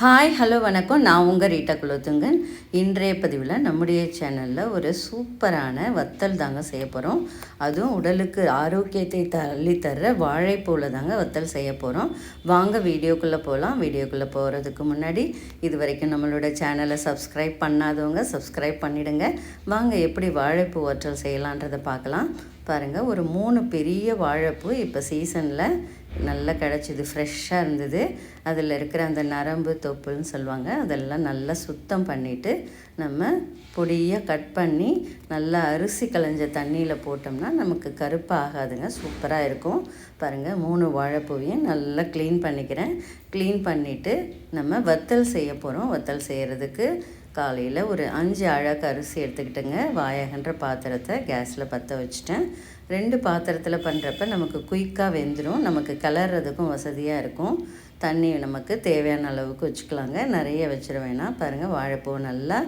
Hi hello வணக்கம். நான் உங்கள் ரீட்டா குலோத்துங்கன். இன்றைய பதிவில் நம்முடைய சேனலில் ஒரு சூப்பரான வத்தல் தாங்க செய்ய போகிறோம் அதுவும் உடலுக்கு ஆரோக்கியத்தை தள்ளி தர்ற வாழைப்பூவில் தாங்க வத்தல் செய்ய போகிறோம் வாங்க வீடியோக்குள்ளே போகலாம் வீடியோக்குள்ளே போகிறதுக்கு முன்னாடி இது வரைக்கும் நம்மளோட சேனலை சப்ஸ்கிரைப் பண்ணாதவங்க சப்ஸ்கிரைப் பண்ணிவிடுங்க வாங்க எப்படி வாழைப்பூ வற்றல் செய்யலான்றதை பார்க்கலாம். பாருங்கள் ஒரு மூணு பெரிய வாழைப்பூ இப்போ சீசனில் நல்லா கிடச்சிது ஃப்ரெஷ்ஷாக இருந்தது. அதில் இருக்கிற அந்த நரம்பு தொப்புன்னு சொல்லுவாங்க. அதெல்லாம் நல்லா சுத்தம் பண்ணிவிட்டு நம்ம பொடியாக கட் பண்ணி நல்லா அரிசி களைஞ்ச தண்ணியில் போட்டோம்னா நமக்கு கருப்பாக ஆகாதுங்க. சூப்பராக இருக்கும். பாருங்கள் மூணு வாழைப்பூவையும் நல்லா க்ளீன் பண்ணிக்கிறேன். க்ளீன் பண்ணிவிட்டு நம்ம வத்தல் செய்ய போகிறோம் வத்தல் செய்கிறதுக்கு காலையில் ஒரு அஞ்சு அழகு அரிசி எடுத்துக்கிட்டுங்க. வாயகன்ற பாத்திரத்தை கேஸில் பற்ற வச்சுட்டேன். ரெண்டு பாத்திரத்தில் பண்ணுறப்ப நமக்கு குயிக்காக வெந்துடும் நமக்கு கலர்றதுக்கும் வசதியாக இருக்கும். தண்ணி நமக்கு தேவையான அளவுக்கு வச்சுக்கலாங்க. நிறைய வச்சிட வேணாம். பாருங்கள் வாழைப்பூ நல்லா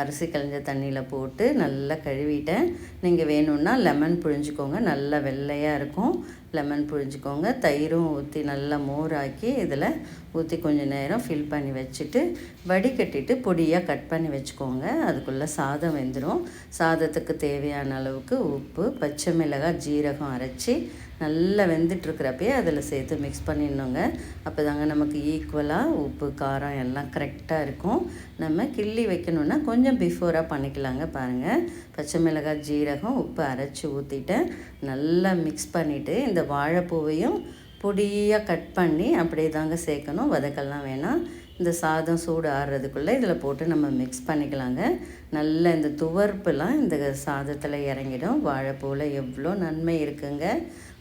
அரிசி கழிஞ்ச தண்ணியில் போட்டு நல்லா கழுவிட்டேன். நீங்கள் வேணும்னா லெமன் புழிஞ்சிக்கோங்க. நல்லா வெள்ளையாக இருக்கும். லெமன் புழிஞ்சிக்கோங்க. தயிரும் ஊற்றி நல்லா மோராக்கி இதில் ஊற்றி கொஞ்சம் நேரம் ஃபில் பண்ணி வச்சுட்டு வடிகட்டிட்டு பொடியாக கட் பண்ணி வச்சுக்கோங்க. அதுக்குள்ளே சாதம் வெந்துடும் சாதத்துக்கு தேவையான அளவுக்கு உப்பு பச்சை மிளகாய் ஜீரகம் அரைச்சி நல்லா வெந்துட்டுருக்கிறப்பே அதில் சேர்த்து மிக்ஸ் பண்ணிடணுங்க. அப்போ தாங்க நமக்கு ஈக்குவலாக உப்பு காரம் எல்லாம் கரெக்டாக இருக்கும். நம்ம கிள்ளி வைக்கணுன்னா கொஞ்சம் பிஃபோராக பண்ணிக்கலாங்க பாருங்கள் பச்சை மிளகாய் ஜீரகம் உப்பு அரைச்சி ஊற்றிட்டேன் நல்லா மிக்ஸ் பண்ணிவிட்டு இந்த வாழைப்பூவையும் பொடியாக கட் பண்ணி அப்படியே தாங்க சேர்க்கணும். வதக்கெல்லாம் வேணாம். இந்த சாதம் சூடு ஆடுறதுக்குள்ளே இதில் போட்டு நம்ம மிக்ஸ் பண்ணிக்கலாங்க. நல்ல இந்த துவர்ப்புலாம் இந்த சாதத்தில் இறங்கிடும். வாழைப்பூவில் எவ்வளோ நன்மை இருக்குங்க.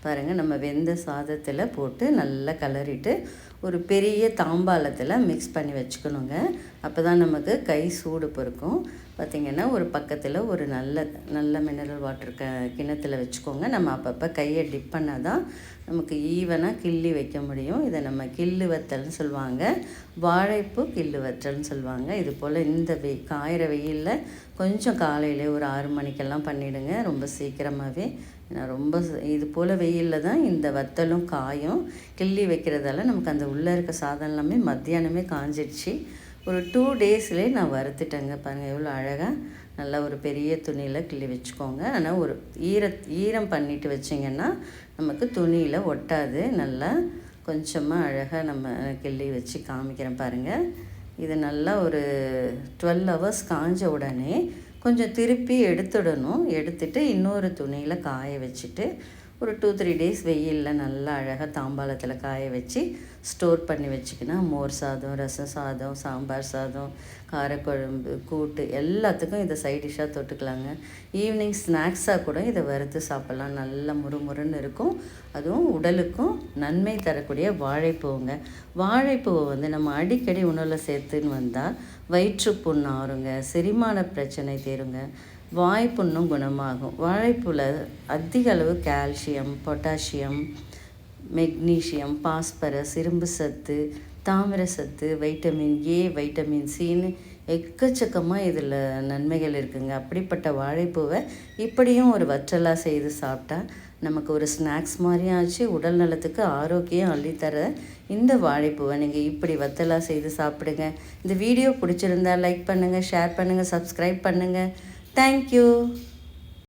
பாருங்கள் நம்ம வெந்த சாதத்தில் போட்டு நல்லா கலரிட்டு ஒரு பெரிய தாம்பாலத்தில் மிக்ஸ் பண்ணி வச்சுக்கணுங்க. அப்போ தான் நமக்கு கை சூடு பொறுக்கும். பார்த்திங்கன்னா ஒரு பக்கத்தில் ஒரு நல்ல நல்ல மினரல் வாட்டர் க கிணத்துல வச்சுக்கோங்க. நம்ம அப்பப்போ கையை டிப் பண்ணால் தான் நமக்கு ஈவனாக கிள்ளி வைக்க முடியும். இதை நம்ம கிள்ளு வத்தல்னு சொல்லுவாங்க. வாழைப்பூ கிள்ளு வற்றல்னு சொல்லுவாங்க. இது போல் இந்த வெய் காயிற வெயிலில் கொஞ்சம் காலையில் ஒரு ஆறு மணிக்கெல்லாம் பண்ணிவிடுங்க ரொம்ப சீக்கிரமாகவே ஏன்னா ரொம்ப இது போல் வெயிலில் தான் இந்த வத்தலும் காயும். கிள்ளி வைக்கிறதால நமக்கு அந்த உள்ளே இருக்க சாதம் எல்லாமே மத்தியானமே காஞ்சிடுச்சு. ஒரு டூ டேஸ்லேயே நான் வறுத்துட்டேங்க பாருங்கள் எவ்வளோ அழகாக நல்லா ஒரு பெரிய துணியில் கிள்ளி வச்சுக்கோங்க. ஆனால் ஒரு ஈர ஈரம் பண்ணிவிட்டு வச்சிங்கன்னா நமக்கு துணியில் ஒட்டாது. நல்லா கொஞ்சமாக அழகாக நம்ம கிள்ளி வச்சு காமிக்கிறேன் பாருங்கள் இது நல்லா ஒரு டுவெல் ஹவர்ஸ் காஞ்ச உடனே கொஞ்சம் திருப்பி எடுத்துடணும். எடுத்துட்டு இன்னொரு துணியில் காய வச்சுட்டு ஒரு டூ த்ரீ டேஸ் வெயிலில் நல்லா அழகாக தாம்பாளத்தில் காய வச்சு ஸ்டோர் பண்ணி வச்சுக்கினா மோர் சாதம் ரசம் சாதம் சாம்பார் சாதம் காரக்குழம்பு கூட்டு எல்லாத்துக்கும் இதை சைட் டிஷ்ஷாக தொட்டுக்கலாங்க. ஈவினிங் ஸ்நாக்ஸாக கூட இதை வறுத்து சாப்பிட்லாம். நல்லா முறுமுறுன்னு இருக்கும். அதுவும் உடலுக்கும் நன்மை தரக்கூடிய வாழைப்பூவுங்க வாழைப்பூவை வந்து நம்ம அடிக்கடி உணவில் சேர்த்துன்னு வந்தால் வயிற்றுப்புண் ஆறுங்க செரிமான பிரச்சனை தீருங்க. வாய்ப்புண்ணும் குணமாகும். வாழைப்பூவில் அதிக அளவு கால்சியம் பொட்டாசியம் மெக்னீஷியம் பாஸ்பரஸ் இரும்பு சத்து தாமிர சத்து வைட்டமின் ஏ வைட்டமின் சின்னு எக்கச்சக்கமாக இதில் நன்மைகள் இருக்குங்க. அப்படிப்பட்ட வாழைப்பூவை இப்படியும் ஒரு வற்றலாக செய்து சாப்பிட்டா நமக்கு ஒரு ஸ்நாக்ஸ் மாதிரியும் ஆச்சு. உடல் நலத்துக்கு ஆரோக்கியம் அள்ளித்தர இந்த வாழைப்பூவை நீங்கள் இப்படி வத்தலாக செய்து சாப்பிடுங்க. இந்த வீடியோ பிடிச்சிருந்தா லைக் பண்ணுங்கள் ஷேர் பண்ணுங்கள் சப்ஸ்கிரைப் பண்ணுங்கள் Thank you.